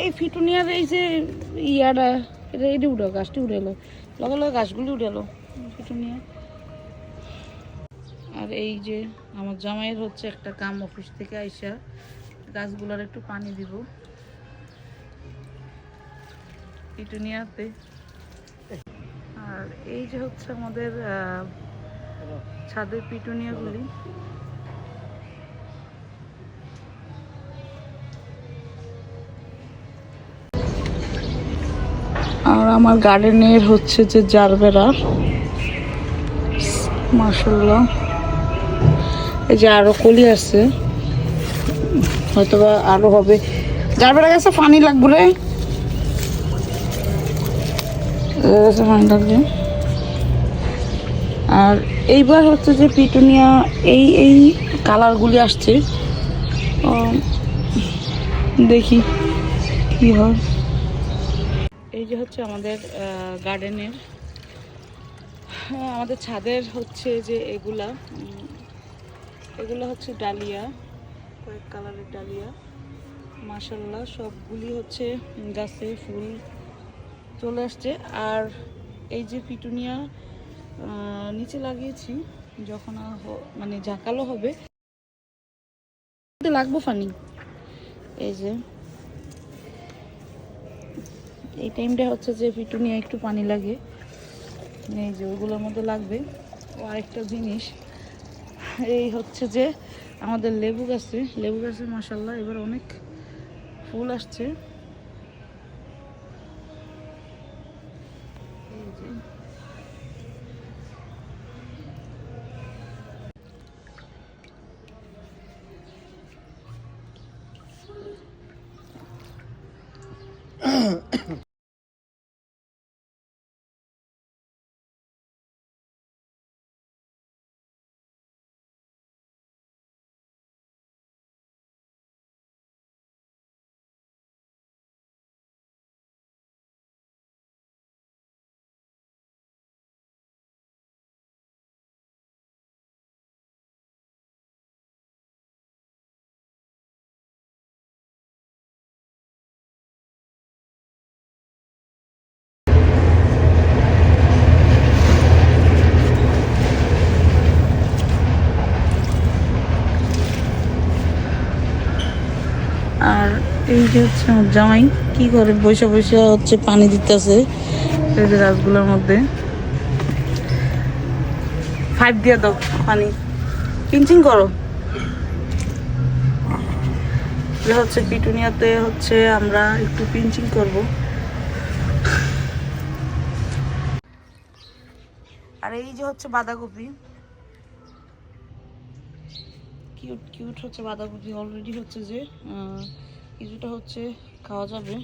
এই ফিটুনিয়ার এই যে ইয়াটা, এটা উঠে গাছটি উঠে এলো। লগে লগে গাছগুলি উঠে এলো। ফিটুনিয়া। আর এই যে আমার জামাইয়ের হচ্ছে একটা কাম অফিস থেকে আইসা গাছগুলোর একটু পানি দিব। পিটুনিয়াতে আর এই যে হচ্ছে আমাদের ছাদের পিটুনিয়াগুলি। আর আমার গার্ডেনের হচ্ছে যে জারবেরা। মাসাল্লাহ এই যে আরও কলি আছে। হয়তো বা আরও হবে। জারবেরা গাছে, পানি লাগবে রে। পানি লাগবে। আর এইবার হচ্ছে যে পিটুনিয়া, এই এই কালারগুলি আসছে। দেখি কি হয়। এই যে হচ্ছে আমাদের গার্ডেনের আমাদের ছাদের হচ্ছে যে এগুলা এগুলো হচ্ছে ডালিয়া। কয়েক কালারের ডালিয়া। মাসাল্লাহ সবগুলি হচ্ছে গাছে ফুল চলে আসছে। আর এই যে পিটুনিয়া নিচে লাগিয়েছি, যখন মানে ঝাঁকালো হবে। লাগবো ফানি। এই যে, এই টাইমটা হচ্ছে যে পিটুনিয়া একটু পানি লাগে। এই যে, ওগুলোর মধ্যে লাগবে। ও আরেকটা জিনিস। এই হচ্ছে যে আমাদের লেবু গাছে লেবু গাছে মাসাল্লাহ এবার অনেক ফুল আসছে। এই যে আর এই যে হচ্ছে আমার জামাই, কি করে বসে বসে হচ্ছে পানি দিতেছে এই যে গাছগুলোর মধ্যে। ফাইভ দিয়ে দাও পানি। পিঞ্চিং করো। হচ্ছে পিটুনিয়াতে হচ্ছে আমরা একটু পিঞ্চিং করব। আর এই যে হচ্ছে বাঁধাকপি। কিউট কিউট হচ্ছে বাঁধাকপি অলরেডি হচ্ছে যে কিছুটা হচ্ছে খাওয়া যাবে।